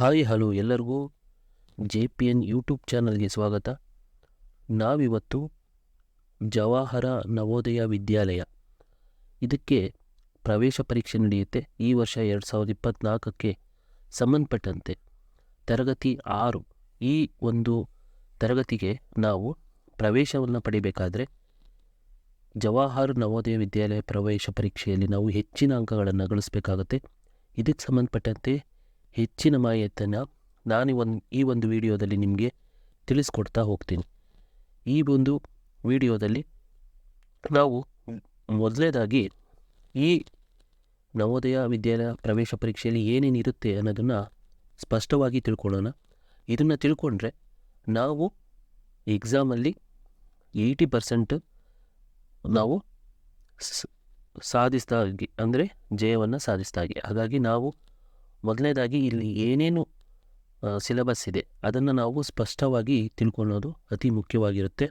Hi, hello ಎಲ್ಲರಿಗೂ J P N YouTube ಚಾನಲ್ಗೆ ಸ್ವಾಗತ. ನಾವಿವತ್ತು ಜವಾಹರ ನವೋದಯ ವಿದ್ಯಾಲಯ. ಇದಕ್ಕೆ ಪ್ರವೇಶ ಪರೀಕ್ಷೆ ನಡೆಯುತ್ತೆ. ಈ ವರ್ಷ ಎರಡು ಸಾವಿರದ ಇಪ್ಪತ್ತ್ನಾಲ್ಕಕ್ಕೆ ಸಂಬಂಧಪಟ್ಟಂತೆ ತರಗತಿ ಆರು. ಈ ಒಂದು ತರಗತಿಗೆ ನಾವು ಪ್ರವೇಶವನ್ನು ಪಡಿಬೇಕಾದ್ರೆ ಜವಾಹರ್ ನವೋದಯ ವಿದ್ಯಾಲಯ ಪ್ರವೇಶ ಪರೀಕ್ಷೆಯಲ್ಲಿ ನಾವು ಹೆಚ್ಚಿನ ಅಂಕಗಳನ್ನು ಗಳಿಸಬೇಕಾಗತ್ತೆ. ಇದಕ್ಕೆ ಸಂಬಂಧಪಟ್ಟಂತೆ ಹೆಚ್ಚಿನ ಮಾಹಿತಿಯನ್ನು ನಾನು ಒಂದು, ಈ ಒಂದು ವಿಡಿಯೋದಲ್ಲಿ ನಿಮಗೆ ತಿಳಿಸ್ಕೊಡ್ತಾ ಹೋಗ್ತೀನಿ. ಈ ಒಂದು ವಿಡಿಯೋದಲ್ಲಿ ನಾವು ಮೊದಲನೇದಾಗಿ ಈ ನವೋದಯ ವಿದ್ಯಾಲಯ ಪ್ರವೇಶ ಪರೀಕ್ಷೆಯಲ್ಲಿ ಏನೇನು ಇರುತ್ತೆ ಅನ್ನೋದನ್ನು ಸ್ಪಷ್ಟವಾಗಿ ತಿಳ್ಕೊಳ್ಳೋಣ. ಇದನ್ನು ತಿಳ್ಕೊಂಡ್ರೆ ನಾವು ಎಕ್ಸಾಮಲ್ಲಿ ಏಯ್ಟಿ ಪರ್ಸೆಂಟ್ ನಾವು ಸ್- ಸಾಧಿಸ್ತಾ ಹೋಗಿ ಅಂದರೆ ಜಯವನ್ನು ಸಾಧಿಸ್ತಾ ಹೋಗಿ ಹಾಗಾಗಿ ನಾವು ಮೊದಲನೇದಾಗಿ ಇಲ್ಲಿ ಏನೇನು ಸಿಲೆಬಸ್ ಇದೆ, ಅದನ್ನು ನಾವು ಸ್ಪಷ್ಟವಾಗಿ ತಿಳ್ಕೊಳ್ಳೋದು ಅತಿ ಮುಖ್ಯವಾಗಿರುತ್ತೆ.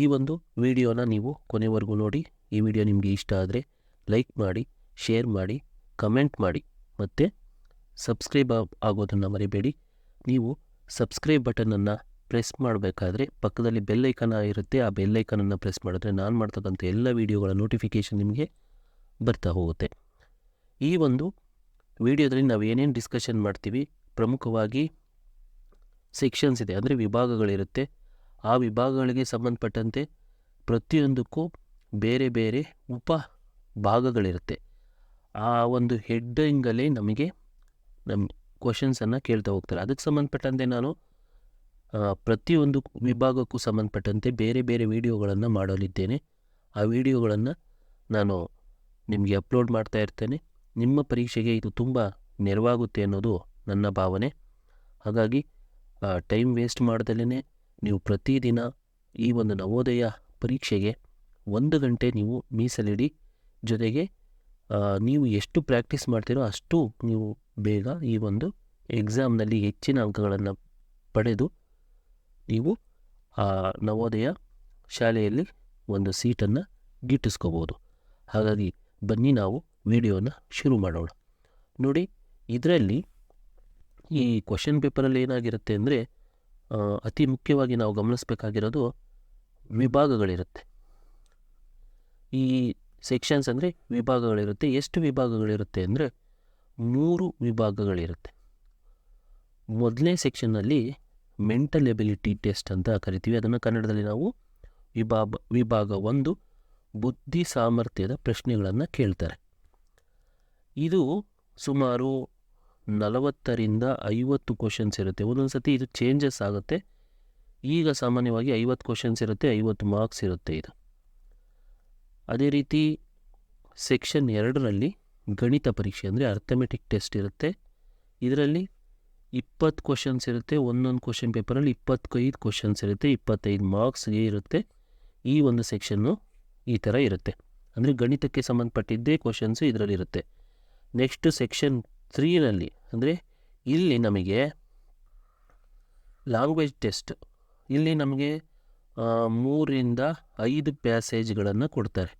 ಈ ಒಂದು ವಿಡಿಯೋನ ನೀವು ಕೊನೆವರೆಗೂ ನೋಡಿ. ಈ ವಿಡಿಯೋ ನಿಮಗೆ ಇಷ್ಟ ಆದರೆ ಲೈಕ್ ಮಾಡಿ, ಶೇರ್ ಮಾಡಿ, ಕಮೆಂಟ್ ಮಾಡಿ ಮತ್ತು ಸಬ್ಸ್ಕ್ರೈಬ್ ಆಗೋದನ್ನು ಮರಿಬೇಡಿ. ನೀವು ಸಬ್ಸ್ಕ್ರೈಬ್ ಬಟನನ್ನು ಪ್ರೆಸ್ ಮಾಡಬೇಕಾದ್ರೆ ಪಕ್ಕದಲ್ಲಿ ಬೆಲ್ ಐಕನ್ ಇರುತ್ತೆ. ಆ ಬೆಲ್ ಐಕನನ್ನು ಪ್ರೆಸ್ ಮಾಡಿದ್ರೆ ನಾನು ಮಾಡ್ತಕ್ಕಂಥ ಎಲ್ಲ ವಿಡಿಯೋಗಳ ನೋಟಿಫಿಕೇಷನ್ ನಿಮಗೆ ಬರ್ತಾ ಹೋಗುತ್ತೆ. ಈ ಒಂದು ವಿಡಿಯೋದಲ್ಲಿ ನಾವು ಏನೇನು ಡಿಸ್ಕಷನ್ ಮಾಡ್ತೀವಿ, ಪ್ರಮುಖವಾಗಿ ಸೆಕ್ಷನ್ಸ್ ಇದೆ. ಅಂದರೆ ವಿಭಾಗಗಳಿರುತ್ತೆ. ಆ ವಿಭಾಗಗಳಿಗೆ ಸಂಬಂಧಪಟ್ಟಂತೆ ಪ್ರತಿಯೊಂದಕ್ಕೂ ಬೇರೆ ಬೇರೆ ಉಪ ಭಾಗಗಳಿರುತ್ತೆ. ಆ ಒಂದು ಹೆಡ್ಡಿಂಗಲ್ಲೇ ನಮಗೆ ನಮ್ಮ ಕ್ವಶನ್ಸನ್ನು ಕೇಳ್ತಾ ಹೋಗ್ತಾರೆ. ಅದಕ್ಕೆ ಸಂಬಂಧಪಟ್ಟಂತೆ ನಾನು ಪ್ರತಿಯೊಂದು ವಿಭಾಗಕ್ಕೂ ಸಂಬಂಧಪಟ್ಟಂತೆ ಬೇರೆ ಬೇರೆ ವಿಡಿಯೋಗಳನ್ನು ಮಾಡಲಿದ್ದೇನೆ ಆ ವಿಡಿಯೋಗಳನ್ನು ನಾನು ನಿಮಗೆ ಅಪ್ಲೋಡ್ ಮಾಡ್ತಾ ಇರ್ತೇನೆ. ನಿಮ್ಮ ಪರೀಕ್ಷೆಗೆ ಇದು ತುಂಬ ನೆರವಾಗುತ್ತೆ ಅನ್ನೋದು ನನ್ನ ಭಾವನೆ. ಹಾಗಾಗಿ ಟೈಮ್ ವೇಸ್ಟ್ ಮಾಡ್ದಲೇ ನೀವು ಪ್ರತಿದಿನ ಈ ಒಂದು ನವೋದಯ ಪರೀಕ್ಷೆಗೆ ಒಂದು ಗಂಟೆ ನೀವು ಮೀಸಲಿಡಿ. ಜೊತೆಗೆ ನೀವು ಎಷ್ಟು ಪ್ರಾಕ್ಟೀಸ್ ಮಾಡ್ತೀರೋ ಅಷ್ಟು ನೀವು ಬೇಗ ಈ ಒಂದು ಎಕ್ಸಾಮ್ನಲ್ಲಿ ಹೆಚ್ಚಿನ ಅಂಕಗಳನ್ನು ಪಡೆದು ನೀವು, ಆ, ನವೋದಯ ಶಾಲೆಯಲ್ಲಿ ಒಂದು ಸೀಟನ್ನು ಗಿಟ್ಟಿಸ್ಕೋಬೋದು. ಹಾಗಾಗಿ ಬನ್ನಿ ನಾವು ವಿಡಿಯೋನ ಶುರು ಮಾಡೋಣ. ನೋಡಿ, ಇದರಲ್ಲಿ ಈ ಕ್ವಶನ್ ಪೇಪರಲ್ಲಿ ಏನಾಗಿರುತ್ತೆ ಅಂದರೆ ಅತಿ ಮುಖ್ಯವಾಗಿ ನಾವು ಗಮನಿಸಬೇಕಾಗಿರೋದು ವಿಭಾಗಗಳಿರುತ್ತೆ. ಈ ಸೆಕ್ಷನ್ಸ್ ಅಂದರೆ ವಿಭಾಗಗಳಿರುತ್ತೆ. ಎಷ್ಟು ವಿಭಾಗಗಳಿರುತ್ತೆ ಅಂದರೆ, ಮೂರು ವಿಭಾಗಗಳಿರುತ್ತೆ. ಮೊದಲನೇ ಸೆಕ್ಷನ್ನಲ್ಲಿ ಮೆಂಟಲ್ ಎಬಿಲಿಟಿ ಟೆಸ್ಟ್ ಅಂತ ಕರಿತೀವಿ. ಅದನ್ನು ಕನ್ನಡದಲ್ಲಿ ನಾವು ವಿಭಾಗ ವಿಭಾಗ ಒಂದು ಬುದ್ಧಿ ಸಾಮರ್ಥ್ಯದ ಪ್ರಶ್ನೆಗಳನ್ನು ಕೇಳ್ತಾರೆ. ಇದು ಸುಮಾರು ನಲವತ್ತರಿಂದ ಐವತ್ತು ಕ್ವಶನ್ಸ್ ಇರುತ್ತೆ. ಒಂದೊಂದು ಸತಿ ಇದು ಚೇಂಜಸ್ ಆಗುತ್ತೆ. ಈಗ ಸಾಮಾನ್ಯವಾಗಿ ಐವತ್ತು ಕ್ವಶನ್ಸ್ ಇರುತ್ತೆ, ಐವತ್ತು ಮಾರ್ಕ್ಸ್ ಇರುತ್ತೆ ಇದು. ಅದೇ ರೀತಿ ಸೆಕ್ಷನ್ ಎರಡರಲ್ಲಿ ಗಣಿತ ಪರೀಕ್ಷೆ ಅಂದರೆ ಅರ್ಥಮೆಟಿಕ್ ಟೆಸ್ಟ್ ಇರುತ್ತೆ. ಇದರಲ್ಲಿ ಇಪ್ಪತ್ತು ಕ್ವಶನ್ಸ್ ಇರುತ್ತೆ, ಒಂದೊಂದು ಕ್ವಶನ್ ಪೇಪರಲ್ಲಿ ಇಪ್ಪತ್ತೈದು ಕ್ವಶನ್ಸ್ ಇರುತ್ತೆ, ಇಪ್ಪತ್ತೈದು ಮಾರ್ಕ್ಸ್ಗೆ ಇರುತ್ತೆ. ಈ ಒಂದು ಸೆಕ್ಷನ್ನು ಈ ಥರ ಇರುತ್ತೆ. ಅಂದರೆ ಗಣಿತಕ್ಕೆ ಸಂಬಂಧಪಟ್ಟಿದ್ದೇ ಕ್ವಶನ್ಸು ಇದರಲ್ಲಿರುತ್ತೆ ನೆಕ್ಸ್ಟ್ ಸೆಕ್ಷನ್ ತ್ರೀನಲ್ಲಿ ಅಂದರೆ ಇಲ್ಲಿ ನಮಗೆ ಲ್ಯಾಂಗ್ವೇಜ್ ಟೆಸ್ಟ್ ಇಲ್ಲಿ ನಮಗೆ ಮೂರಿಂದ ಐದು ಪ್ಯಾಸೇಜ್ಗಳನ್ನು ಕೊಡ್ತಾರೆ.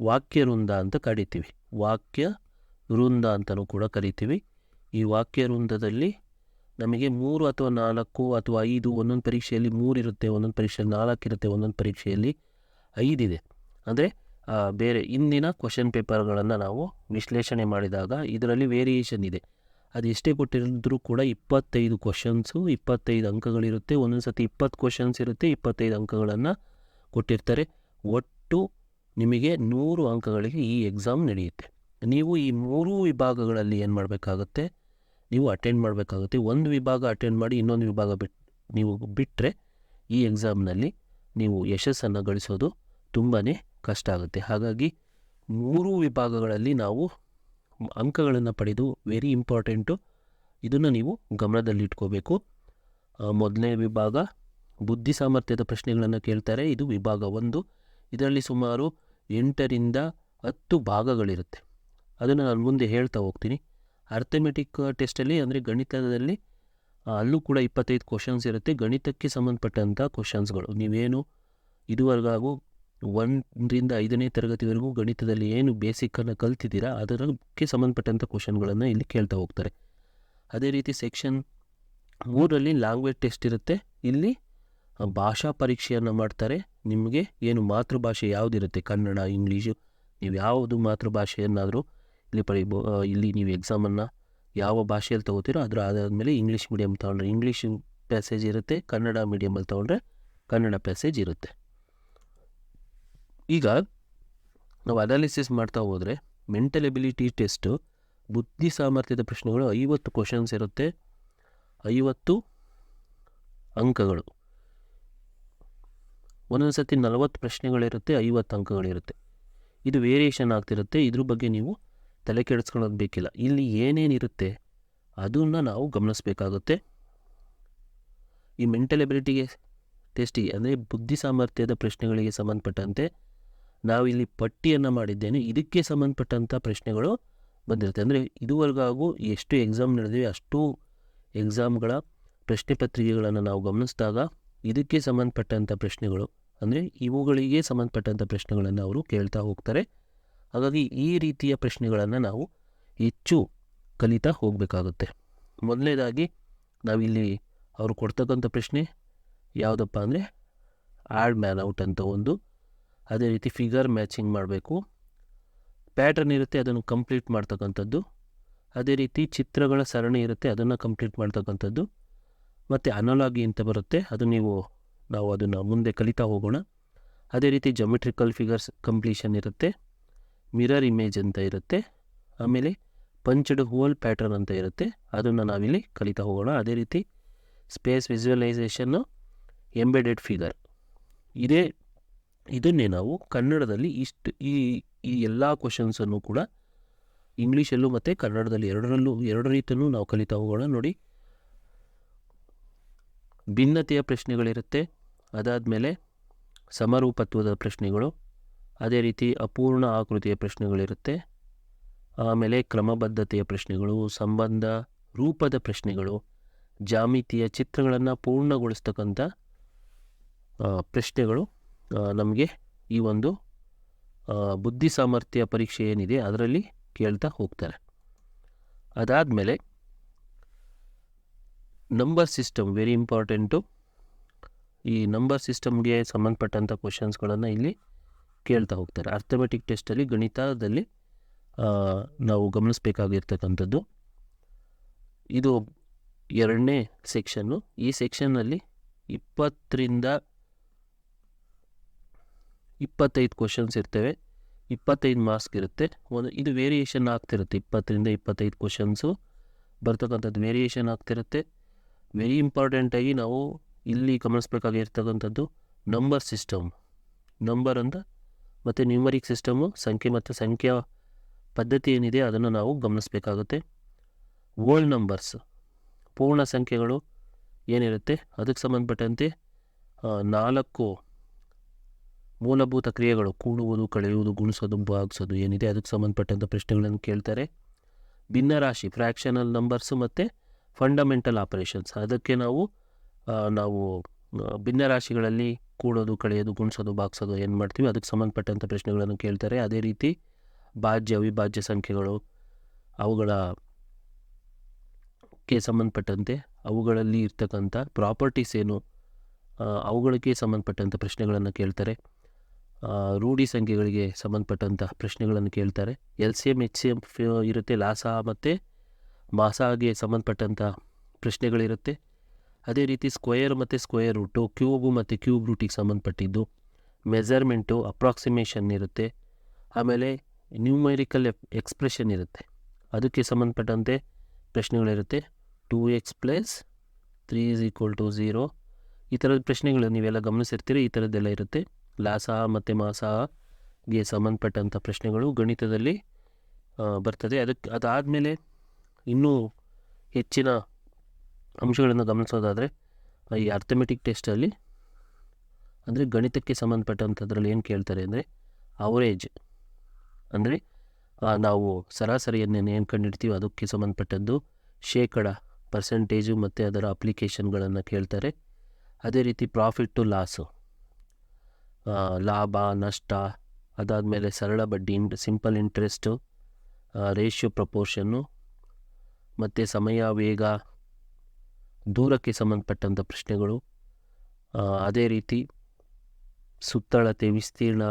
ವಾಕ್ಯ ವೃಂದ ಅಂತ ಕರಿತೀವಿ. ವಾಕ್ಯ ವೃಂದ ಅಂತಲೂ ಕೂಡ ಕರಿತೀವಿ. ಈ ವಾಕ್ಯ ವೃಂದದಲ್ಲಿ ನಮಗೆ ಮೂರು ಅಥವಾ ನಾಲ್ಕು ಅಥವಾ ಐದು ಒಂದೊಂದು ಪರೀಕ್ಷೆಯಲ್ಲಿ ಮೂರು ಇರುತ್ತೆ, ಒಂದೊಂದು ಪರೀಕ್ಷೆಯಲ್ಲಿ ನಾಲ್ಕು ಇರುತ್ತೆ, ಒಂದೊಂದು ಪರೀಕ್ಷೆಯಲ್ಲಿ ಐದಿದೆ. ಅಂದರೆ ಬೇರೆ ಇಂದಿನ ಕ್ವಶನ್ ಪೇಪರ್ಗಳನ್ನು ನಾವು ವಿಶ್ಲೇಷಣೆ ಮಾಡಿದಾಗ ಇದರಲ್ಲಿ ವೇರಿಯೇಷನ್ ಇದೆ. ಅದು ಎಷ್ಟೇ ಕೊಟ್ಟಿರಿದ್ರೂ ಕೂಡ ಇಪ್ಪತ್ತೈದು ಕ್ವಶನ್ಸು ಇಪ್ಪತ್ತೈದು ಅಂಕಗಳಿರುತ್ತೆ. ಒಂದೊಂದು ಸತಿ ಇಪ್ಪತ್ತು ಕ್ವಶನ್ಸ್ ಇರುತ್ತೆ, ಇಪ್ಪತ್ತೈದು ಅಂಕಗಳನ್ನು ಕೊಟ್ಟಿರ್ತಾರೆ. ಒಟ್ಟು ನಿಮಗೆ ನೂರು ಅಂಕಗಳಿಗೆ ಈ ಎಕ್ಸಾಮ್ ನಡೆಯುತ್ತೆ. ನೀವು ಈ ಮೂರೂ ವಿಭಾಗಗಳಲ್ಲಿ ಏನು ಮಾಡಬೇಕಾಗುತ್ತೆ? ನೀವು ಅಟೆಂಡ್ ಮಾಡಬೇಕಾಗುತ್ತೆ. ಒಂದು ವಿಭಾಗ ಅಟೆಂಡ್ ಮಾಡಿ ಇನ್ನೊಂದು ವಿಭಾಗ ಬಿಟ್ಟು ನೀವು ಬಿಟ್ಟರೆ ಈ ಎಕ್ಸಾಮ್ನಲ್ಲಿ ನೀವು ಯಶಸ್ಸನ್ನು ಗಳಿಸೋದು ತುಂಬಾ ಕಷ್ಟ ಆಗುತ್ತೆ. ಹಾಗಾಗಿ ಮೂರು ವಿಭಾಗಗಳಲ್ಲಿ ನಾವು ಅಂಕಗಳನ್ನು ಪಡೆದು ವೆರಿ ಇಂಪಾರ್ಟೆಂಟು ಇದನ್ನು ನೀವು ಗಮನದಲ್ಲಿಟ್ಕೋಬೇಕು. ಮೊದಲನೇ ವಿಭಾಗ ಬುದ್ಧಿ ಸಾಮರ್ಥ್ಯದ ಪ್ರಶ್ನೆಗಳನ್ನು ಕೇಳ್ತಾರೆ. ಇದು ವಿಭಾಗ ಒಂದು. ಇದರಲ್ಲಿ ಸುಮಾರು ಎಂಟರಿಂದ ಹತ್ತು ಭಾಗಗಳಿರುತ್ತೆ. ಅದನ್ನು ನಾನು ಮುಂದೆ ಹೇಳ್ತಾ ಹೋಗ್ತೀನಿ. ಅರ್ಥಮೆಟಿಕ್ ಟೆಸ್ಟಲ್ಲಿ ಅಂದರೆ ಗಣಿತದಲ್ಲಿ ಅಲ್ಲೂ ಕೂಡ ಇಪ್ಪತ್ತೈದು ಕ್ವಶನ್ಸ್ ಇರುತ್ತೆ. ಗಣಿತಕ್ಕೆ ಸಂಬಂಧಪಟ್ಟಂಥ ಕ್ವಶನ್ಸ್ಗಳು ನೀವೇನು ಇದುವರೆಗಾಗೂ ಒಂದರಿಂದ ಐದನೇ ತರಗತಿವರೆಗೂ ಗಣಿತದಲ್ಲಿ ಏನು ಬೇಸಿಕ್ಕನ್ನು ಕಲ್ತಿದ್ದೀರಾ? ಅದಕ್ಕೆ ಸಂಬಂಧಪಟ್ಟಂಥ ಕ್ವಶನ್ಗಳನ್ನು ಇಲ್ಲಿ ಕೇಳ್ತಾ ಹೋಗ್ತಾರೆ. ಅದೇ ರೀತಿ ಸೆಕ್ಷನ್ ಮೂರರಲ್ಲಿ ಲ್ಯಾಂಗ್ವೇಜ್ ಟೆಸ್ಟ್ ಇರುತ್ತೆ. ಇಲ್ಲಿ ಭಾಷಾ ಪರೀಕ್ಷೆಯನ್ನು ಮಾಡ್ತಾರೆ. ನಿಮಗೆ ಏನು ಮಾತೃಭಾಷೆ ಯಾವುದಿರುತ್ತೆ? ಕನ್ನಡ, ಇಂಗ್ಲೀಷು, ನೀವು ಯಾವುದು ಮಾತೃಭಾಷೆಯನ್ನಾದರೂ ಇಲ್ಲಿ ಪಡಿಬೋ ಇಲ್ಲಿ ನೀವು ಎಕ್ಸಾಮನ್ನು ಯಾವ ಭಾಷೆಯಲ್ಲಿ ತೊಗೋತೀರೋ ಅದರ ಆಧಾರದ ಇಂಗ್ಲೀಷ್ ಮೀಡಿಯಮ್ ತೊಗೊಂಡ್ರೆ ಇಂಗ್ಲೀಷ್ ಪ್ಯಾಸೇಜ್ ಇರುತ್ತೆ, ಕನ್ನಡ ಮೀಡಿಯಮಲ್ಲಿ ತೊಗೊಂಡ್ರೆ ಕನ್ನಡ ಪ್ಯಾಸೇಜ್ ಇರುತ್ತೆ. ಈಗ ನಾವು ಅನಾಲಿಸಿಸ್ ಮಾಡ್ತಾ ಹೋದರೆ ಮೆಂಟಲ್ ಎಬಿಲಿಟಿ ಟೆಸ್ಟು ಬುದ್ಧಿ ಸಾಮರ್ಥ್ಯದ ಪ್ರಶ್ನೆಗಳು ಐವತ್ತು ಕ್ವಶನ್ಸ್ ಇರುತ್ತೆ. ಐವತ್ತು ಅಂಕಗಳು. ಒಂದೊಂದು ಸತಿ ನಲವತ್ತು ಪ್ರಶ್ನೆಗಳಿರುತ್ತೆ, ಐವತ್ತು ಅಂಕಗಳಿರುತ್ತೆ. ಇದು ವೇರಿಯೇಷನ್ ಆಗ್ತಿರುತ್ತೆ. ಇದ್ರ ಬಗ್ಗೆ ನೀವು ತಲೆ ಕೆಡಿಸ್ಕೊಳ್ಳೋದು ಬೇಕಿಲ್ಲ. ಇಲ್ಲಿ ಏನೇನಿರುತ್ತೆ ಅದನ್ನು ನಾವು ಗಮನಿಸಬೇಕಾಗುತ್ತೆ. ಈ ಮೆಂಟಲ್ ಎಬಿಲಿಟಿಗೆ ಟೆಸ್ಟಿಗೆ ಅಂದರೆ ಬುದ್ಧಿ ಸಾಮರ್ಥ್ಯದ ಪ್ರಶ್ನೆಗಳಿಗೆ ಸಂಬಂಧಪಟ್ಟಂತೆ ನಾವು ಇಲ್ಲಿ ಪಟ್ಟಿಯನ್ನು ಮಾಡಿದ್ದೇನೆ. ಇದಕ್ಕೆ ಸಂಬಂಧಪಟ್ಟಂಥ ಪ್ರಶ್ನೆಗಳು ಬಂದಿರುತ್ತೆ. ಅಂದರೆ ಇದುವರೆಗಾಗೂ ಎಷ್ಟು ಎಕ್ಸಾಮ್ ನಡೆದಿವೆ, ಅಷ್ಟು ಎಕ್ಸಾಮ್ಗಳ ಪ್ರಶ್ನೆ ಪತ್ರಿಕೆಗಳನ್ನು ನಾವು ಗಮನಿಸಿದಾಗ ಇದಕ್ಕೆ ಸಂಬಂಧಪಟ್ಟಂಥ ಪ್ರಶ್ನೆಗಳು, ಅಂದರೆ ಇವುಗಳಿಗೆ ಸಂಬಂಧಪಟ್ಟಂಥ ಪ್ರಶ್ನೆಗಳನ್ನು ಅವರು ಕೇಳ್ತಾ ಹೋಗ್ತಾರೆ. ಹಾಗಾಗಿ ಈ ರೀತಿಯ ಪ್ರಶ್ನೆಗಳನ್ನು ನಾವು ಹೆಚ್ಚು ಕಲಿತಾ ಹೋಗಬೇಕಾಗುತ್ತೆ. ಮೊದಲನೇದಾಗಿ ನಾವಿಲ್ಲಿ ಅವರು ಕೊಡ್ತಕ್ಕಂಥ ಪ್ರಶ್ನೆ ಯಾವುದಪ್ಪ ಅಂದರೆ ಆ್ಯಡ್ ಮ್ಯಾನ್ ಔಟ್ ಅಂತ ಒಂದು ಅದೇ ರೀತಿ ಫಿಗರ್ ಮ್ಯಾಚಿಂಗ್ ಮಾಡಬೇಕು. ಪ್ಯಾಟರ್ನ್ ಇರುತ್ತೆ, ಅದನ್ನು ಕಂಪ್ಲೀಟ್ ಮಾಡ್ತಕ್ಕಂಥದ್ದು. ಅದೇ ರೀತಿ ಚಿತ್ರಗಳ ಸರಣಿ ಇರುತ್ತೆ, ಅದನ್ನು ಕಂಪ್ಲೀಟ್ ಮಾಡ್ತಕ್ಕಂಥದ್ದು. ಮತ್ತು ಅನಲಾಗಿ ಅಂತ ಬರುತ್ತೆ, ಅದು ನೀವು, ನಾವು ಅದನ್ನು ಮುಂದೆ ಕಲಿತಾ ಹೋಗೋಣ. ಅದೇ ರೀತಿ ಜೊಮೆಟ್ರಿಕಲ್ ಫಿಗರ್ಸ್ ಕಂಪ್ಲೀಷನ್ ಇರುತ್ತೆ. ಮಿರರ್ ಇಮೇಜ್ ಅಂತ ಇರುತ್ತೆ. ಆಮೇಲೆ ಪಂಚಡ್ ಹೋಲ್ ಪ್ಯಾಟರ್ನ್ ಅಂತ ಇರುತ್ತೆ, ಅದನ್ನು ನಾವಿಲ್ಲಿ ಕಲಿತಾ ಹೋಗೋಣ. ಅದೇ ರೀತಿ ಸ್ಪೇಸ್ ವಿಜುವಲೈಸೇಷನ್ನು ಎಂಬೆಡೆಡ್ ಫಿಗರ್ ಇದೇ ಇದನ್ನೇ ನಾವು ಕನ್ನಡದಲ್ಲಿ ಇಷ್ಟು ಈ ಈ ಎಲ್ಲ ಕ್ವಶನ್ಸನ್ನು ಕೂಡ ಇಂಗ್ಲೀಷಲ್ಲೂ ಮತ್ತು ಕನ್ನಡದಲ್ಲಿ ಎರಡರಲ್ಲೂ ಎರಡು ರೀತಿಯಲ್ಲೂ ನಾವು ಕಲಿತಾ ಹೋಗೋಣ. ನೋಡಿ, ಭಿನ್ನತೆಯ ಪ್ರಶ್ನೆಗಳಿರುತ್ತೆ. ಅದಾದಮೇಲೆ ಸಮರೂಪತ್ವದ ಪ್ರಶ್ನೆಗಳು, ಅದೇ ರೀತಿ ಅಪೂರ್ಣ ಆಕೃತಿಯ ಪ್ರಶ್ನೆಗಳಿರುತ್ತೆ. ಆಮೇಲೆ ಕ್ರಮಬದ್ಧತೆಯ ಪ್ರಶ್ನೆಗಳು, ಸಂಬಂಧ, ರೂಪದ ಪ್ರಶ್ನೆಗಳು ಜಾಮಿತಿಯ ಚಿತ್ರಗಳನ್ನು ಪೂರ್ಣಗೊಳಿಸ್ತಕ್ಕಂಥ ಪ್ರಶ್ನೆಗಳು. ನಮಗೆ ಈ ಒಂದು ಬುದ್ಧಿ ಸಾಮರ್ಥ್ಯ ಪರೀಕ್ಷೆ ಏನಿದೆ ಅದರಲ್ಲಿ ಕೇಳ್ತಾ ಹೋಗ್ತಾರೆ. ಅದಾದಮೇಲೆ ನಂಬರ್ ಸಿಸ್ಟಮ್ ವೆರಿ ಇಂಪಾರ್ಟೆಂಟು ಈ ನಂಬರ್ ಸಿಸ್ಟಮ್ಗೆ ಸಂಬಂಧಪಟ್ಟಂಥ ಕ್ವಶನ್ಸ್ಗಳನ್ನು ಇಲ್ಲಿ ಕೇಳ್ತಾ ಹೋಗ್ತಾರೆ. ಅರ್ಥಮೆಟಿಕ್ ಟೆಸ್ಟಲ್ಲಿ ಗಣಿತದಲ್ಲಿ ನಾವು ಗಮನಿಸಬೇಕಾಗಿರ್ತಕ್ಕಂಥದ್ದು. ಇದು ಎರಡನೇ ಸೆಕ್ಷನ್ನು ಈ ಸೆಕ್ಷನ್ನಲ್ಲಿ ಇಪ್ಪತ್ತರಿಂದ ಇಪ್ಪತ್ತೈದು ಕ್ವಶನ್ಸ್ ಇರ್ತವೆ. ಇಪ್ಪತ್ತೈದು ಮಾರ್ಕ್ಸ್ ಇರುತ್ತೆ. ಒಂದು, ಇದು ವೇರಿಯೇಷನ್ ಆಗ್ತಿರುತ್ತೆ. ಇಪ್ಪತ್ತರಿಂದ ಇಪ್ಪತ್ತೈದು ಕ್ವಶನ್ಸು ಬರ್ತಕ್ಕಂಥದ್ದು ವೇರಿಯೇಷನ್ ಆಗ್ತಿರುತ್ತೆ. ವೆರಿ ಇಂಪಾರ್ಟೆಂಟಾಗಿ ನಾವು ಇಲ್ಲಿ ಗಮನಿಸ್ಬೇಕಾಗಿರ್ತಕ್ಕಂಥದ್ದು ನಂಬರ್ ಸಿಸ್ಟಮ್ ನಂಬರ್ ಅಂತ ಮತ್ತು ನ್ಯೂಮರಿಕ್ ಸಿಸ್ಟಮು ಸಂಖ್ಯೆ ಮತ್ತು ಸಂಖ್ಯಾ ಪದ್ಧತಿ ಏನಿದೆ ಅದನ್ನು ನಾವು ಗಮನಿಸಬೇಕಾಗುತ್ತೆ. ಓಲ್ಡ್ ನಂಬರ್ಸ್ ಪೂರ್ಣ ಸಂಖ್ಯೆಗಳು ಏನಿರುತ್ತೆ? ಅದಕ್ಕೆ ಸಂಬಂಧಪಟ್ಟಂತೆ ನಾಲ್ಕು ಮೂಲಭೂತ ಕ್ರಿಯೆಗಳು, ಕೂಡುವುದು, ಕಳೆಯುವುದು, ಗುಣಿಸೋದು ಭಾಗಿಸೋದು ಏನಿದೆ ಅದಕ್ಕೆ ಸಂಬಂಧಪಟ್ಟಂಥ ಪ್ರಶ್ನೆಗಳನ್ನು ಕೇಳ್ತಾರೆ. ಭಿನ್ನರಾಶಿ ಫ್ರ್ಯಾಕ್ಷನಲ್ ನಂಬರ್ಸು ಮತ್ತು ಫಂಡಮೆಂಟಲ್ ಆಪರೇಷನ್ಸ್ ಅದಕ್ಕೆ ನಾವು ನಾವು ಭಿನ್ನರಾಶಿಗಳಲ್ಲಿ ಕೂಡೋದು, ಕಳೆಯೋದು, ಗುಣಿಸೋದು ಭಾಗಿಸೋದು ಏನು ಮಾಡ್ತೀವಿ ಅದಕ್ಕೆ ಸಂಬಂಧಪಟ್ಟಂಥ ಪ್ರಶ್ನೆಗಳನ್ನು ಕೇಳ್ತಾರೆ. ಅದೇ ರೀತಿ ಭಾಜ್ಯ ಅವಿಭಾಜ್ಯ ಸಂಖ್ಯೆಗಳು ಅವುಗಳಕ್ಕೆ ಸಂಬಂಧಪಟ್ಟಂತೆ ಅವುಗಳಲ್ಲಿ ಇರ್ತಕ್ಕಂಥ ಪ್ರಾಪರ್ಟೀಸ್ ಏನು ಅವುಗಳಿಗೆ ಸಂಬಂಧಪಟ್ಟಂಥ ಪ್ರಶ್ನೆಗಳನ್ನು ಕೇಳ್ತಾರೆ. ರೂಢಿ ಸಂಖ್ಯೆಗಳಿಗೆ ಸಂಬಂಧಪಟ್ಟಂಥ ಪ್ರಶ್ನೆಗಳನ್ನು ಕೇಳ್ತಾರೆ. L C M H C M ಇರುತ್ತೆ, ಲಾಸ ಮತ್ತು ಮಾಸಾಗೆ ಸಂಬಂಧಪಟ್ಟಂಥ ಪ್ರಶ್ನೆಗಳಿರುತ್ತೆ. ಅದೇ ರೀತಿ ಸ್ಕ್ವಯರ್ ಮತ್ತು ಸ್ಕ್ವಯರ್ ರೂಟು, ಕ್ಯೂಬು ಮತ್ತು ಕ್ಯೂಬ್ ರೂಟಿಗೆ ಸಂಬಂಧಪಟ್ಟಿದ್ದು, ಮೆಜರ್ಮೆಂಟು, ಅಪ್ರಾಕ್ಸಿಮೇಷನ್ ಇರುತ್ತೆ. ಆಮೇಲೆ ನ್ಯೂಮೆರಿಕಲ್ ಎಕ್ಸ್ಪ್ರೆಷನ್ ಇರುತ್ತೆ. ಅದಕ್ಕೆ ಸಂಬಂಧಪಟ್ಟಂತೆ ಪ್ರಶ್ನೆಗಳಿರುತ್ತೆ. Two x plus three is to zero. ಈ ಥರದ ಪ್ರಶ್ನೆಗಳು ನೀವೆಲ್ಲ ಗಮನಿಸಿರ್ತೀರಿ, ಈ ಥರದ್ದೆಲ್ಲ ಇರುತ್ತೆ. ಲಾಸ ಮತ್ತು ಮಾಸಗೆ ಸಂಬಂಧಪಟ್ಟಂಥ ಪ್ರಶ್ನೆಗಳು ಗಣಿತದಲ್ಲಿ ಬರ್ತದೆ. ಅದಕ್ಕೆ ಅದಾದಮೇಲೆ ಇನ್ನೂ ಹೆಚ್ಚಿನ ಅಂಶಗಳನ್ನು ಗಮನಿಸೋದಾದರೆ, ಈ ಅರ್ಥಮೆಟಿಕ್ ಟೆಸ್ಟಲ್ಲಿ ಅಂದರೆ ಗಣಿತಕ್ಕೆ ಸಂಬಂಧಪಟ್ಟಂಥದ್ರಲ್ಲಿ ಏನು ಕೇಳ್ತಾರೆ ಅಂದರೆ ಅವರೇಜ್ ಅಂದರೆ ನಾವು ಸರಾಸರಿಯನ್ನು ಏನು ಕಂಡುಹಿಡ್ತೀವಿ ಅದಕ್ಕೆ ಸಂಬಂಧಪಟ್ಟದ್ದು ಶೇಕಡ ಪರ್ಸೆಂಟೇಜು ಮತ್ತು ಅದರ ಅಪ್ಲಿಕೇಶನ್ಗಳನ್ನು ಕೇಳ್ತಾರೆ. ಅದೇ ರೀತಿ ಪ್ರಾಫಿಟ್ ಟು ಲಾಸು ಲಾಭ, ನಷ್ಟ, ಅದಾದಮೇಲೆ ಸರಳ ಬಡ್ಡಿ ಇಂಟ್ ಸಿಂಪಲ್ ಇಂಟ್ರೆಸ್ಟು ರೇಷ್ಯೋ ಪ್ರಪೋರ್ಷನ್ನು ಮತ್ತು ಸಮಯ, ವೇಗ, ದೂರಕ್ಕೆ ಸಂಬಂಧಪಟ್ಟಂಥ ಪ್ರಶ್ನೆಗಳು. ಅದೇ ರೀತಿ ಸುತ್ತಳತೆ, ವಿಸ್ತೀರ್ಣ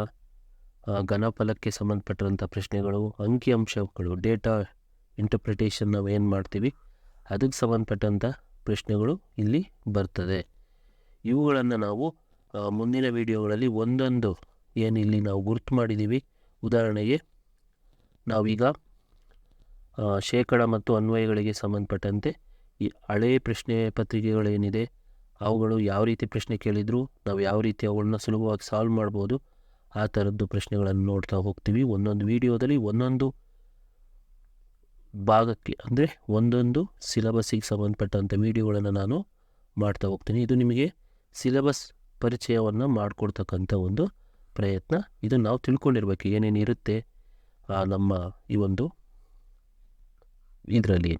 ಘನಫಲಕ್ಕೆ ಸಂಬಂಧಪಟ್ಟಂಥ ಪ್ರಶ್ನೆಗಳು, ಅಂಕಿಅಂಶಗಳು ಡೇಟಾ ಇಂಟರ್ಪ್ರಿಟೇಷನ್ ನಾವು ಏನು ಮಾಡ್ತೀವಿ, ಅದಕ್ಕೆ ಸಂಬಂಧಪಟ್ಟಂಥ ಪ್ರಶ್ನೆಗಳು ಇಲ್ಲಿ ಬರ್ತದೆ. ಇವುಗಳನ್ನು ನಾವು ಮುಂದಿನ ವಿಡಿಯೋಗಳಲ್ಲಿ ಒಂದೊಂದು ಏನಿಲ್ಲಿ ನಾವು ಗುರುತು ಮಾಡಿದ್ದೀವಿ. ಉದಾಹರಣೆಗೆ, ನಾವೀಗ ಶೇಕಡ ಮತ್ತು ಅನ್ವಯಗಳಿಗೆ ಸಂಬಂಧಪಟ್ಟಂತೆ ಈ ಹಳೆ ಪ್ರಶ್ನೆ ಪತ್ರಿಕೆಗಳೇನಿದೆ, ಅವುಗಳು ಯಾವ ರೀತಿ ಪ್ರಶ್ನೆ ಕೇಳಿದ್ರು, ನಾವು ಯಾವ ರೀತಿ ಅವುಗಳನ್ನ ಸುಲಭವಾಗಿ ಸಾಲ್ವ್ ಮಾಡ್ಬೋದು, ಆ ಥರದ್ದು ಪ್ರಶ್ನೆಗಳನ್ನು ನೋಡ್ತಾ ಹೋಗ್ತೀವಿ. ಒಂದೊಂದು ವಿಡಿಯೋದಲ್ಲಿ ಒಂದೊಂದು ಭಾಗಕ್ಕೆ, ಅಂದರೆ ಒಂದೊಂದು ಸಿಲೆಬಸ್ಸಿಗೆ ಸಂಬಂಧಪಟ್ಟಂಥ ವಿಡಿಯೋಗಳನ್ನು ನಾನು ಮಾಡ್ತಾ ಹೋಗ್ತೀನಿ. ಇದು ನಿಮಗೆ ಸಿಲೆಬಸ್ ಪರಿಚಯವನ್ನು ಮಾಡಿಕೊಡ್ತಕ್ಕಂಥ ಒಂದು ಪ್ರಯತ್ನ. ಇದು ನಾವು ತಿಳ್ಕೊಂಡಿರ್ಬೇಕು ಏನೇನು ಇರುತ್ತೆ ನಮ್ಮ ಈ ಒಂದು ಇದರಲ್ಲಿ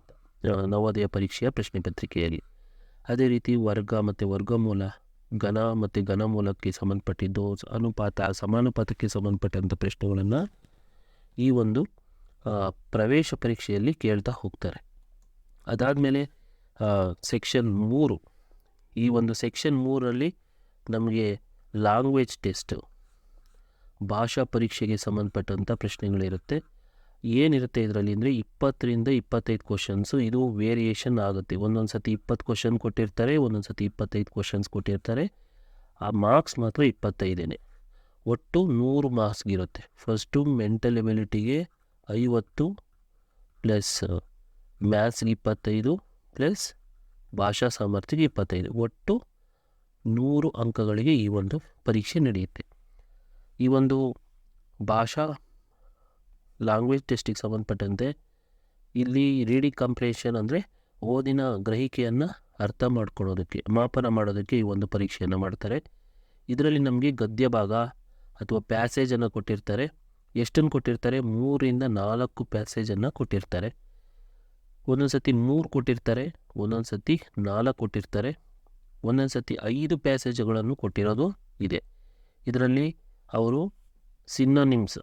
ನವೋದಯ ಪರೀಕ್ಷೆಯ ಪ್ರಶ್ನೆ ಪತ್ರಿಕೆಯಲ್ಲಿ. ಅದೇ ರೀತಿ ವರ್ಗ ಮತ್ತು ವರ್ಗಮೂಲ, ಘನ ಮತ್ತು ಘನಮೂಲಕ್ಕೆ ಸಂಬಂಧಪಟ್ಟಿದ್ದು, ಅನುಪಾತ, ಸಮಾನುಪಾತಕ್ಕೆ ಸಂಬಂಧಪಟ್ಟಂಥ ಪ್ರಶ್ನೆಗಳನ್ನು ಈ ಒಂದು ಪ್ರವೇಶ ಪರೀಕ್ಷೆಯಲ್ಲಿ ಕೇಳ್ತಾ ಹೋಗ್ತಾರೆ. ಅದಾದಮೇಲೆ ಸೆಕ್ಷನ್ ಮೂರು, ಈ ಒಂದು ಸೆಕ್ಷನ್ ಮೂರಲ್ಲಿ ನಮಗೆ ಲ್ಯಾಂಗ್ವೇಜ್ ಟೆಸ್ಟು ಭಾಷಾ ಪರೀಕ್ಷೆಗೆ ಸಂಬಂಧಪಟ್ಟಂಥ ಪ್ರಶ್ನೆಗಳಿರುತ್ತೆ. ಏನಿರುತ್ತೆ ಇದರಲ್ಲಿ ಅಂದರೆ ಇಪ್ಪತ್ತರಿಂದ ಇಪ್ಪತ್ತೈದು ಕ್ವಶನ್ಸು ಇದು ವೇರಿಯೇಷನ್ ಆಗುತ್ತೆ. ಒಂದೊಂದು ಸತಿ ಇಪ್ಪತ್ತು ಕ್ವಶನ್ ಕೊಟ್ಟಿರ್ತಾರೆ ಒಂದೊಂದು ಸತಿ ಇಪ್ಪತ್ತೈದು ಕ್ವಶನ್ಸ್ ಕೊಟ್ಟಿರ್ತಾರೆ. ಆ ಮಾರ್ಕ್ಸ್ ಮಾತ್ರ ಇಪ್ಪತ್ತೈದೇನೆ. ಒಟ್ಟು ನೂರು ಮಾರ್ಕ್ಸ್ಗಿರುತ್ತೆ ಫಸ್ಟು ಮೆಂಟಲ್ ಎಬಿಲಿಟಿಗೆ ಐವತ್ತು ಪ್ಲಸ್ ಮ್ಯಾಥ್ಸ್ಗೆ ಇಪ್ಪತ್ತೈದು ಪ್ಲಸ್ ಭಾಷಾ ಸಾಮರ್ಥ್ಯಕ್ಕೆ ಇಪ್ಪತ್ತೈದು. ಒಟ್ಟು ನೂರು ಅಂಕಗಳಿಗೆ ಈ ಒಂದು ಪರೀಕ್ಷೆ ನಡೆಯುತ್ತೆ. ಈ ಒಂದು ಭಾಷಾ ಲ್ಯಾಂಗ್ವೇಜ್ ಟೆಸ್ಟಿಗೆ ಸಂಬಂಧಪಟ್ಟಂತೆ ಇಲ್ಲಿ ರೀಡಿಂಗ್ ಕಂಪ್ರೇಷನ್ ಅಂದರೆ ಓದಿನ ಗ್ರಹಿಕೆಯನ್ನು ಅರ್ಥ ಮಾಡ್ಕೊಳ್ಳೋದಕ್ಕೆ ಮಾಪನ ಮಾಡೋದಕ್ಕೆ ಈ ಒಂದು ಪರೀಕ್ಷೆಯನ್ನು ಮಾಡ್ತಾರೆ. ಇದರಲ್ಲಿ ನಮಗೆ ಗದ್ಯ ಭಾಗ ಅಥವಾ ಪ್ಯಾಸೇಜನ್ನು ಕೊಟ್ಟಿರ್ತಾರೆ. ಎಷ್ಟನ್ನು ಕೊಟ್ಟಿರ್ತಾರೆ? ಮೂರಿಂದ ನಾಲ್ಕು ಪ್ಯಾಸೇಜನ್ನು ಕೊಟ್ಟಿರ್ತಾರೆ. ಒಂದೊಂದು ಸತಿ ಮೂರು ಕೊಟ್ಟಿರ್ತಾರೆ ಒಂದೊಂದು ಸತಿ ನಾಲ್ಕು ಕೊಟ್ಟಿರ್ತಾರೆ. ಒಂದೊಂದು ಸತಿ ಐದು ಪ್ಯಾಸೇಜ್ಗಳನ್ನು ಕೊಟ್ಟಿರೋದು ಇದೆ. ಇದರಲ್ಲಿ ಅವರು ಸಿನ್ನೋನಿಮ್ಸ್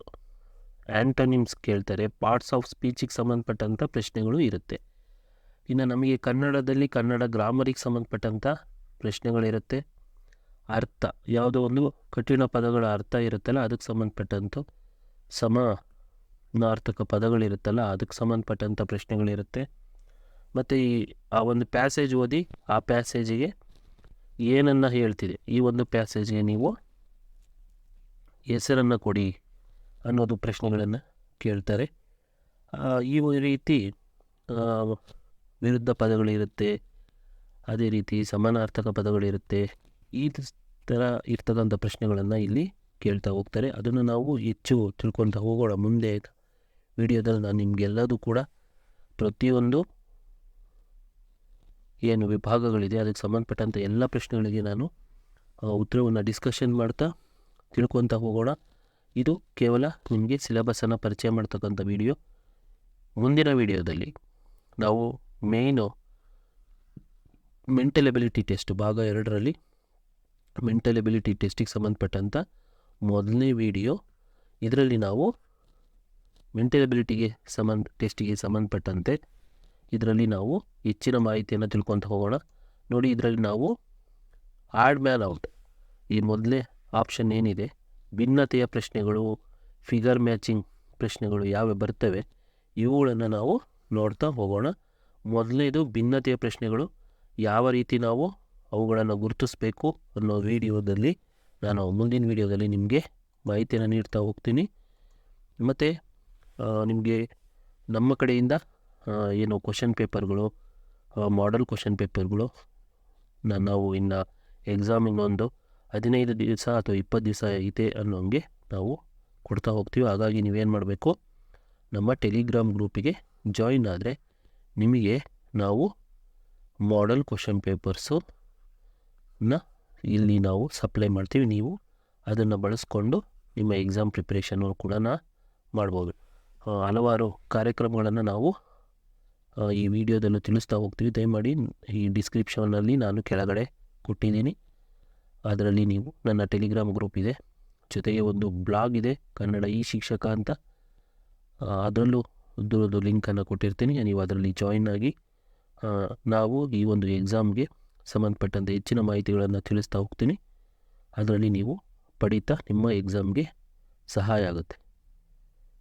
ಆ್ಯಂಟೋನಿಮ್ಸ್ ಕೇಳ್ತಾರೆ, ಪಾರ್ಟ್ಸ್ ಆಫ್ ಸ್ಪೀಚಿಗೆ ಸಂಬಂಧಪಟ್ಟಂಥ ಪ್ರಶ್ನೆಗಳು ಇರುತ್ತೆ. ಇನ್ನು ನಮಗೆ ಕನ್ನಡದಲ್ಲಿ ಕನ್ನಡ ಗ್ರಾಮರಿಗೆ ಸಂಬಂಧಪಟ್ಟಂಥ ಪ್ರಶ್ನೆಗಳಿರುತ್ತೆ. ಅರ್ಥ, ಯಾವುದೋ ಒಂದು ಕಠಿಣ ಪದಗಳ ಅರ್ಥ ಇರುತ್ತಲ್ಲ, ಅದಕ್ಕೆ ಸಂಬಂಧಪಟ್ಟಂಥ ಸಮ ನಾರ್ಥಕ ಪದಗಳಿರುತ್ತಲ್ಲ, ಅದಕ್ಕೆ ಸಂಬಂಧಪಟ್ಟಂಥ ಪ್ರಶ್ನೆಗಳಿರುತ್ತೆ. ಮತ್ತು ಈ ಆ ಒಂದು ಪ್ಯಾಸೇಜ್ ಓದಿ ಆ ಪ್ಯಾಸೇಜಿಗೆ ಏನನ್ನು ಹೇಳ್ತಿದೆ ಈ ಒಂದು ಪ್ಯಾಸೇಜ್ಗೆ ನೀವು ಹೆಸರನ್ನು ಕೊಡಿ ಅನ್ನೋದು ಪ್ರಶ್ನೆಗಳನ್ನು ಕೇಳ್ತಾರೆ. ಈ ರೀತಿ ವಿರುದ್ಧ ಪದಗಳಿರುತ್ತೆ, ಅದೇ ರೀತಿ ಸಮಾನಾರ್ಥಕ ಪದಗಳಿರುತ್ತೆ, ಈ ಥರ ಇರ್ತಕ್ಕಂಥ ಪ್ರಶ್ನೆಗಳನ್ನು ಇಲ್ಲಿ ಕೇಳ್ತಾ ಹೋಗ್ತಾರೆ. ಅದನ್ನು ನಾವು ಹೆಚ್ಚು ತಿಳ್ಕೊತಾ ಹೋಗೋಣ. ಮುಂದೆ ವಿಡಿಯೋದಲ್ಲಿ ನಾನು ನಿಮಗೆಲ್ಲದೂ ಕೂಡ ಪ್ರತಿಯೊಂದು ಏನು ವಿಭಾಗಗಳಿದೆ, ಅದಕ್ಕೆ ಸಂಬಂಧಪಟ್ಟಂಥ ಎಲ್ಲ ಪ್ರಶ್ನೆಗಳಿಗೆ ನಾನು ಉತ್ತರವನ್ನು ಡಿಸ್ಕಷನ್ ಮಾಡ್ತಾ ತಿಳ್ಕೊತಾ ಹೋಗೋಣ. ಇದು ಕೇವಲ ನಿಮಗೆ ಸಿಲೆಬಸನ್ನು ಪರಿಚಯ ಮಾಡ್ತಕ್ಕಂಥ ವಿಡಿಯೋ ಮುಂದಿನ ವಿಡಿಯೋದಲ್ಲಿ ನಾವು ಮೇಯ್ನು ಮೆಂಟಲ್ ಎಬಿಲಿಟಿ ಟೆಸ್ಟ್ ಭಾಗ ಎರಡರಲ್ಲಿ ಮೆಂಟಲ್ ಎಬಿಲಿಟಿ ಟೆಸ್ಟಿಗೆ ಸಂಬಂಧಪಟ್ಟಂಥ ಮೊದಲನೇ ವಿಡಿಯೋ ಇದರಲ್ಲಿ ನಾವು ಮೆಂಟಲ್ ಎಬಿಲಿಟಿಗೆ ಸಂಬಂಧ ಟೆಸ್ಟಿಗೆ ಸಂಬಂಧಪಟ್ಟಂತೆ ಇದರಲ್ಲಿ ನಾವು ಹೆಚ್ಚಿನ ಮಾಹಿತಿಯನ್ನು ತಿಳ್ಕೊತ ಹೋಗೋಣ. ನೋಡಿ, ಇದರಲ್ಲಿ ನಾವು ಆಡ್ ಮ್ಯಾನ್ ಔಟ್ ಈ ಮೊದಲೇ ಆಪ್ಷನ್ ಏನಿದೆ? ಭಿನ್ನತೆಯ ಪ್ರಶ್ನೆಗಳು ಫಿಗರ್ ಮ್ಯಾಚಿಂಗ್ ಪ್ರಶ್ನೆಗಳು ಯಾವೆ ಬರ್ತವೆ? ಇವುಗಳನ್ನು ನಾವು ನೋಡ್ತಾ ಹೋಗೋಣ. ಮೊದಲನೇದು ಭಿನ್ನತೆಯ ಪ್ರಶ್ನೆಗಳು, ಯಾವ ರೀತಿ ನಾವು ಅವುಗಳನ್ನು ಗುರುತಿಸಬೇಕು ಅನ್ನೋ ವಿಡಿಯೋದಲ್ಲಿ ನಾನು ಮುಂದಿನ ವಿಡಿಯೋದಲ್ಲಿ ನಿಮಗೆ ಮಾಹಿತಿಯನ್ನು ನೀಡ್ತಾ ಹೋಗ್ತೀನಿ. ಮತ್ತು ನಿಮಗೆ ನಮ್ಮ ಕಡೆಯಿಂದ ಏನು ಕ್ವಶನ್ ಪೇಪರ್ಗಳು ಮಾಡಲ್ ಕ್ವಶನ್ ಪೇಪರ್ಗಳು ನಾವು ಇನ್ನು ಎಕ್ಸಾಮಿಂಗ್ ಒಂದು ಹದಿನೈದು ದಿವಸ ಅಥವಾ ಇಪ್ಪತ್ತು ದಿವಸ ಐತೆ ಅನ್ನೋಂಗೆ ನಾವು ಕೊಡ್ತಾ ಹೋಗ್ತೀವಿ. ಹಾಗಾಗಿ ನೀವೇನು ಮಾಡಬೇಕು, ನಮ್ಮ ಟೆಲಿಗ್ರಾಮ್ ಗ್ರೂಪಿಗೆ ಜಾಯಿನ್ ಆದರೆ ನಿಮಗೆ ನಾವು ಮಾಡಲ್ ಕ್ವಶನ್ ಪೇಪರ್ಸು ನ ಇಲ್ಲಿ ನಾವು ಸಪ್ಲೈ ಮಾಡ್ತೀವಿ. ನೀವು ಅದನ್ನು ಬಳಸ್ಕೊಂಡು ನಿಮ್ಮ ಎಕ್ಸಾಮ್ ಪ್ರಿಪ್ರೇಷನ್ನು ಕೂಡ ಮಾಡ್ಬೋದು. ಹಲವಾರು ಕಾರ್ಯಕ್ರಮಗಳನ್ನು ನಾವು ಈ ವಿಡಿಯೋದಲ್ಲೂ ತಿಳಿಸ್ತಾ ಹೋಗ್ತೀವಿ ದಯಮಾಡಿ ಈ ಡಿಸ್ಕ್ರಿಪ್ಷನಲ್ಲಿ ನಾನು ಕೆಳಗಡೆ ಕೊಟ್ಟಿದ್ದೀನಿ. ಅದರಲ್ಲಿ ನೀವು ನನ್ನ ಟೆಲಿಗ್ರಾಮ್ ಗ್ರೂಪ್ ಇದೆ. ಜೊತೆಗೆ ಒಂದು ಬ್ಲಾಗ್ ಇದೆ, ಕನ್ನಡ ಈ ಶಿಕ್ಷಕ ಅಂತ. ಅದರಲ್ಲೂ ದೂರದ್ದು ಲಿಂಕನ್ನು ಕೊಟ್ಟಿರ್ತೀನಿ. ನೀವು ಅದರಲ್ಲಿ ಜಾಯಿನ್ ಆಗಿ ನಾವು ಈ ಒಂದು ಎಕ್ಸಾಮ್ಗೆ ಸಂಬಂಧಪಟ್ಟಂತೆ ಹೆಚ್ಚಿನ ಮಾಹಿತಿಗಳನ್ನು ತಿಳಿಸ್ತಾ ಹೋಗ್ತೀನಿ. ಅದರಲ್ಲಿ ನೀವು ಪಡೀತಾ ನಿಮ್ಮ ಎಕ್ಸಾಮ್ಗೆ ಸಹಾಯ ಆಗುತ್ತೆ.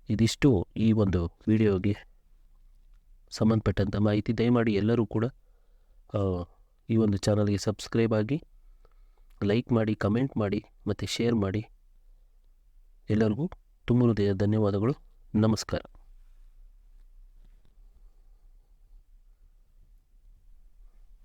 ಇದಿಷ್ಟು ಈ ಒಂದು ವಿಡಿಯೋಗೆ. ಸಂಬಂಧಪಟ್ಟಂಥ ಮಾಹಿತಿ ದಯಮಾಡಿ ಎಲ್ಲರೂ ಕೂಡ ಈ ಒಂದು ಚಾನಲ್ಗೆ ಸಬ್ಸ್ಕ್ರೈಬ್ ಆಗಿ, ಲೈಕ್ ಮಾಡಿ, ಕಮೆಂಟ್ ಮಾಡಿ, ಮತ್ತು ಶೇರ್ ಮಾಡಿ. ಎಲ್ಲರಿಗೂ ತುಂಬ ಹೃದಯ ಧನ್ಯವಾದಗಳು. ನಮಸ್ಕಾರ.